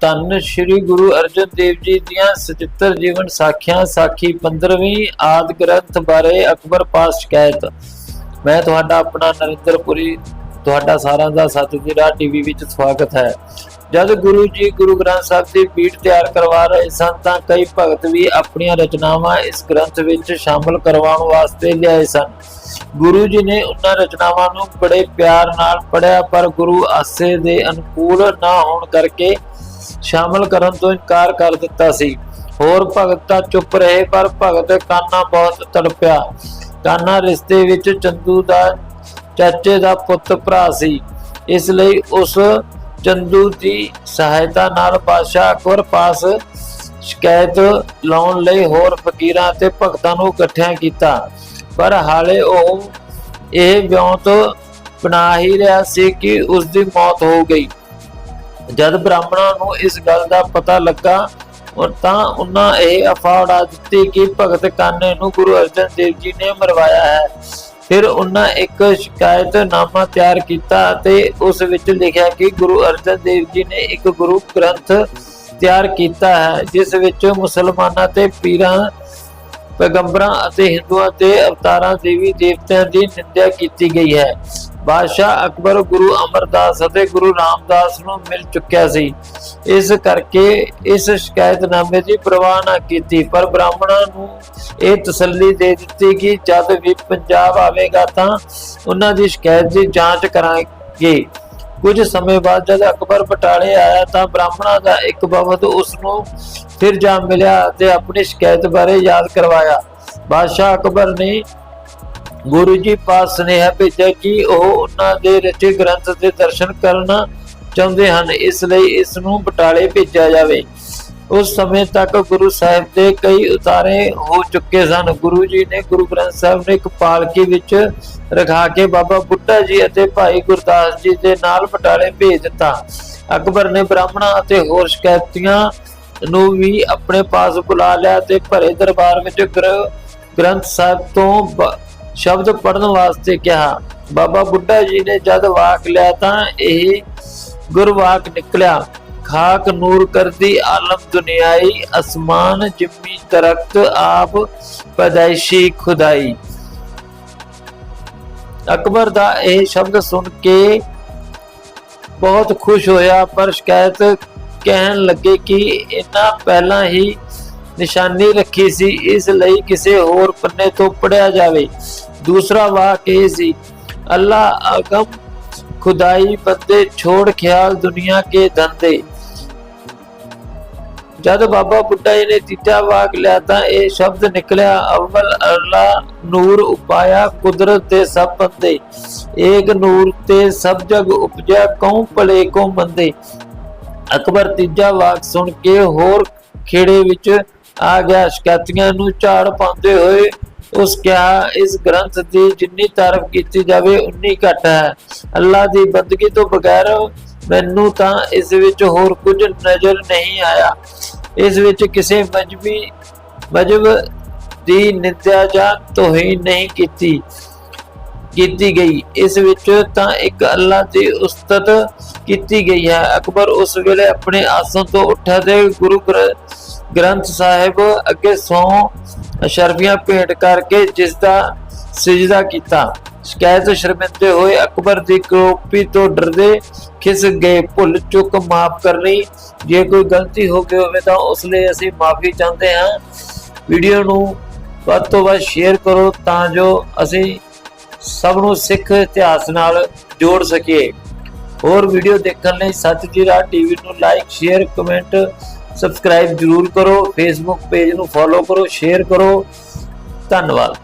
ਧੰਨ ਸ਼੍ਰੀ ਗੁਰੂ ਅਰਜਨ ਦੇਵ ਜੀ ਦੀਆਂ ਸਚਿੱਤਰ ਜੀਵਨ ਸਾਖੀਆਂ, ਸਾਖੀ 15ਵੀਂ ਆਦ ਗ੍ਰੰਥ ਬਾਰੇ ਅਕਬਰ ਪਾਸ ਸ਼ਿਕਾਇਤ। ਮੈਂ ਤੁਹਾਡਾ ਆਪਣਾ ਨਰਿੰਦਰਪੁਰੀ, ਤੁਹਾਡਾ ਸਾਰਿਆਂ ਦਾ ਸਤਿਗੁਰਾਂ ਟੀਵੀ ਵਿੱਚ ਸਵਾਗਤ ਹੈ। ਜਦ ਗੁਰੂ ਜੀ ਗੁਰੂ ਗ੍ਰੰਥ ਸਾਹਿਬ ਦੀ ਪੀਠ ਤਿਆਰ ਕਰਵਾ ਰਹੇ ਸਨ, ਤਾਂ ਕਈ ਭਗਤ ਵੀ ਆਪਣੀਆਂ ਰਚਨਾਵਾਂ ਇਸ ਗ੍ਰੰਥ ਵਿੱਚ ਸ਼ਾਮਲ ਕਰਵਾਉਣ ਵਾਸਤੇ ਲਿਆਏ ਸਨ। ਗੁਰੂ ਜੀ ਨੇ ਉਹਨਾਂ ਰਚਨਾਵਾਂ ਨੂੰ ਬੜੇ ਪਿਆਰ ਨਾਲ ਪੜ੍ਹਿਆ, ਪਰ ਗੁਰੂ ਆਸੇ ਦੇ ਅਨੁਕੂਲ ਨਾ ਹੋਣ ਕਰਕੇ ਸ਼ਾਮਲ ਕਰਨ ਤੋਂ ਇਨਕਾਰ ਕਰ ਦਿੱਤਾ ਸੀ। ਹੋਰ ਭਗਤ ਤਾਂ ਚੁੱਪ ਰਹੇ, ਪਰ ਭਗਤ ਕਾਨਾ ਬਹੁਤ ਤੜਪਿਆ। ਕਾਨਾ ਰਿਸ਼ਤੇ ਵਿੱਚ ਚੰਦੂ ਦਾ, ਚਾਚੇ ਦਾ ਪੁੱਤ ਭਰਾ ਸੀ। ਇਸ ਲਈ ਉਸ ਚੰਦੂ ਦੀ ਸਹਾਇਤਾ ਨਾਲ ਬਾਦਸ਼ਾਹ ਅਕਬਰ ਪਾਸ ਸ਼ਿਕਾਇਤ ਲਾਉਣ ਲਈ ਹੋਰ ਫਕੀਰਾਂ ਤੇ ਭਗਤਾਂ ਨੂੰ ਇਕੱਠਿਆਂ ਕੀਤਾ। ਪਰ ਹਾਲੇ ਉਹ ਇਹ ਵਿਉਂਤ ਬਣਾ ਹੀ ਰਿਹਾ ਸੀ ਕਿ ਉਸ ਦੀ ਮੌਤ ਹੋ ਗਈ। ਜਦ ਬ੍ਰਾਹਮਣਾਂ ਨੂੰ ਇਸ ਗੱਲ ਦਾ ਪਤਾ ਲੱਗਾ ਔਰ ਤਾਂ ਉਹਨਾਂ ਇਹ ਅਫਵਾਹ ਉਡਾ ਦਿੱਤੀ ਕਿ ਭਗਤ ਕਾਨੇ ਨੂੰ ਗੁਰੂ ਅਰਜਨ ਦੇਵ ਜੀ ਨੇ ਮਰਵਾਇਆ ਹੈ। ਫਿਰ ਉਹਨਾਂ ਇੱਕ ਸ਼ਿਕਾਇਤਨਾਮਾ ਤਿਆਰ ਕੀਤਾ ਅਤੇ ਉਸ ਵਿੱਚ ਲਿਖਿਆ ਕਿ ਗੁਰੂ ਅਰਜਨ ਦੇਵ ਜੀ ਨੇ ਇੱਕ ਗੁਰੂ ਗ੍ਰੰਥ ਤਿਆਰ ਕੀਤਾ ਹੈ, ਜਿਸ ਵਿੱਚ ਮੁਸਲਮਾਨਾਂ ਤੇ ਪੀਰਾਂ, ਪੈਗੰਬਰਾਂ ਅਤੇ ਹਿੰਦੂਆਂ ਦੇ ਅਵਤਾਰਾਂ ਦੇਵੀ ਦੇਵਤਿਆਂ ਦੀ ਨਿੰਦਿਆ ਕੀਤੀ ਗਈ ਹੈ। ਬਾਦਸ਼ਾਹ ਅਕਬਰ ਗੁਰੂ ਅਮਰਦਾਸ ਅਤੇ ਗੁਰੂ ਰਾਮਦਾਸ ਨੂੰ ਮਿਲ ਚੁੱਕਿਆ ਸੀ। ਇਸ ਕਰਕੇ ਇਸ ਸ਼ਿਕਾਇਤਨਾਮੇ ਦੀ ਪ੍ਰਵਾਹ ਨਾ ਕੀਤੀ, ਪਰ ਬ੍ਰਾਹਮਣਾਂ ਨੂੰ ਇਹ ਤਸੱਲੀ ਦੇ ਦਿੱਤੀ ਕਿ ਜਦ ਵੀ ਪੰਜਾਬ ਆਵੇਗਾ ਤਾਂ ਉਹਨਾਂ ਦੀ ਸ਼ਿਕਾਇਤ ਦੀ ਜਾਂਚ ਕਰਾਂਗੇ। ਕੁਝ ਸਮੇਂ ਬਾਅਦ ਜਦ ਅਕਬਰ ਬਟਾਲੇ ਆਇਆ ਤਾਂ ਬ੍ਰਾਹਮਣਾਂ ਦਾ ਇੱਕ ਵਫਦ ਉਸ ਨੂੰ ਫਿਰ ਜਾ ਮਿਲਿਆ ਅਤੇ ਆਪਣੀ ਸ਼ਿਕਾਇਤ ਬਾਰੇ ਯਾਦ ਕਰਵਾਇਆ। ਬਾਦਸ਼ਾਹ ਅਕਬਰ ਨੇ ਗੁਰੂ ਜੀ ਪਾਸ ਸੁਨੇਹਾ ਭੇਜਿਆ ਕਿ ਉਹ ਉਹਨਾਂ ਦੇ ਰਚੇ ਗ੍ਰੰਥ ਦੇ ਦਰਸ਼ਨ ਕਰਨਾ ਚਾਹੁੰਦੇ ਹਨ, ਇਸ ਲਈ ਇਸ ਨੂੰ ਬਟਾਲੇ ਭੇਜਿਆ ਜਾਵੇ। ਉਸ ਸਮੇਂ ਤੱਕ ਗੁਰੂ ਸਾਹਿਬ ਦੇ ਕਈ ਉਤਾਰੇ ਹੋ ਚੁੱਕੇ ਸਨ। ਗੁਰੂ ਜੀ ਨੇ ਗੁਰੂ ਗ੍ਰੰਥ ਸਾਹਿਬ ਨੂੰ ਇੱਕ ਪਾਲਕੀ ਵਿੱਚ ਰਖਾ ਕੇ ਬਾਬਾ ਬੁੱਢਾ ਜੀ ਅਤੇ ਭਾਈ ਗੁਰਦਾਸ ਜੀ ਦੇ ਨਾਲ ਬਟਾਲੇ ਭੇਜ ਦਿੱਤਾ। ਅਕਬਰ ਨੇ ਬ੍ਰਾਹਮਣਾਂ ਅਤੇ ਹੋਰ ਸ਼ਿਕਾਇਤੀਆਂ ਨੂੰ ਵੀ ਆਪਣੇ ਪਾਸ ਬੁਲਾ ਲਿਆ ਤੇ ਭਰੇ ਦਰਬਾਰ ਵਿੱਚ ਗ੍ਰ- ਗ੍ਰੰਥ ਸਾਹਿਬ ਤੋਂ ਬ- ਸ਼ਬਦ ਪੜਨ ਵਾਸਤੇ ਕਿਹਾ, ਬਾਬਾ ਬੁੱਢਾ ਜੀ ਨੇ ਜਦ ਵਾਕ ਲਿਆ ਤਾਂ ਇਹ ਗੁਰਵਾਕ ਨਿਕਲਿਆ, ਖਾਕ ਨੂਰ ਕਰਦੀ ਆਲਮ ਦੁਨਿਆਈ, ਅਸਮਾਨ ਜਿੰਮੀ ਦਰਖਤ ਆਪ ਪੈਦਾਇਸ਼ੀ ਖੁਦਾਈ। ਅਕਬਰ ਦਾ ਇਹ ਸ਼ਬਦ ਸੁਣ ਕੇ ਬਹੁਤ ਖੁਸ਼ ਹੋਇਆ, ਪਰ ਸ਼ਿਕਾਇਤ ਕਹਿਣ ਲੱਗੇ ਕਿ ਇਹਨਾਂ ਪਹਿਲਾਂ ਹੀ ਨਿਸ਼ਾਨੀ ਰੱਖੀ ਸੀ, ਇਸ ਲਈ ਕਿਸੇ ਹੋਰ ਪੰਨੇ ਤੋਂ ਪੜਿਆ ਜਾਵੇ। ਦੂਸਰਾ ਵਾਕ ਇਹ ਸੀ, ਅੱਲਾ ਅਗਮ ਖੁਦਾਈ ਬੰਦੇ ਛੋੜ ਖਿਆਲ ਦੁਨੀਆ ਕੇ ਧੰਦੇ ਜਦ ਬਾਬਾ ਬੁੱਢਾ ਜੀ ਨੇ ਤੀਜਾ ਵਾਕ ਲਿਆ ਤਾਂ ਇਹ ਸ਼ਬਦ ਨਿਕਲਿਆ, ਅਵਲ ਅੱਲਾ ਨੂਰ ਉਪਾਇਆ ਕੁਦਰਤ ਤੇ ਸਭ ਬੰਦੇ। ਏਕ ਨੂਰ ਤੇ ਸਭ ਜਗ ਉਪਜਿਆ, ਕਉ ਭਲੇ ਕੋ ਮੰਦੇ? ਅਕਬਰ ਤੀਜਾ ਵਾਕ ਸੁਣ ਕੇ ਹੋਰ ਖੇੜੇ ਵਿੱਚ ਆ ਗਿਆ। ਸ਼ਿਕਾਇਤੀਆਂ ਨੂੰ ਝਾੜ ਪਾਉਂਦੇ ਹੋਏ ਉਸ ਕਿਹਾ ਇਸ ਗ੍ਰੰਥ ਦੀ ਜਿੰਨੀ ਤਾਰਫ ਕੀਤੀ ਜਾਵੇ, ਉਨੀ ਘੱਟ ਹੈ। ਅੱਲਾ ਦੀ ਬੰਦਗੀ ਤੋਂ ਬਗੈਰ ਮੈਨੂੰ ਤਾਂ ਇਸ ਵਿੱਚ ਹੋਰ ਕੁਝ ਨਜ਼ਰ ਨਹੀਂ ਆਇਆ। ਇਸ ਵਿੱਚ ਕਿਸੇ ਮਜਬੀ, ਮਜਬ ਦੀ ਨਿੰਦਿਆ ਜਾਂ ਤੋਹੀਨ ਨਹੀਂ ਕੀਤੀ ਕੀਤੀ ਗਈ। ਇਸ ਵਿੱਚ ਤਾਂ ਇੱਕ ਅੱਲਾ ਦੀ ਉਸਤਤ ਕੀਤੀ ਗਈ ਹੈ। ਅਕਬਰ ਉਸ ਵੇਲੇ ਆਪਣੇ ਆਸਨ ਤੋਂ ਉੱਠਿਆ ਤੇ ਗੁਰੂ ਗ੍ਰ- ਗ੍ਰੰਥ ਸਾਹਿਬ ਅੱਗੇ ਸੌ ਅਸ਼ਰਫੀਆਂ ਭੇਟ ਕਰਕੇ ਜਿਸ ਦਾ ਸਜਦਾ ਕੀਤਾ। ਸ਼ਿਕਾਇਤ ਸ਼ਰਮਿੰਦੇ ਹੋਏ ਅਕਬਰ ਦੀ ਕਰੋਪੀ ਤੋਂ ਡਰਦੇ ਖਿਸ ਗਏ। ਭੁੱਲ ਚੁੱਕ ਮਾਫ ਕਰਨੀ, ਜੇ ਕੋਈ ਗਲਤੀ ਹੋ ਗਈ ਹੋਵੇ ਤਾਂ ਉਸ ਲਈ ਅਸੀਂ ਮਾਫੀ ਚਾਹੁੰਦੇ ਹਾਂ। ਵੀਡੀਓ ਨੂੰ ਵੱਧ ਤੋਂ ਵੱਧ ਸ਼ੇਅਰ ਕਰੋ ਤਾਂ ਜੋ ਅਸੀਂ ਸਭ ਨੂੰ ਸਿੱਖ ਇਤਿਹਾਸ ਨਾਲ ਜੋੜ ਸਕੀਏ। ਹੋਰ ਵੀਡੀਓ ਦੇਖਣ ਲਈ ਸਤਜੀਰਾ ਟੀਵੀ ਨੂੰ ਲਾਈਕ, ਸ਼ੇਅਰ, ਕਮੈਂਟ ਸਬਸਕ੍ਰਾਈਬ ਜਰੂਰ ਕਰੋ ਫੇਸਬੁੱਕ ਪੇਜ ਨੂੰ ਫੋਲੋ ਕਰੋ ਸ਼ੇਅਰ ਕਰੋ। ਧੰਨਵਾਦ।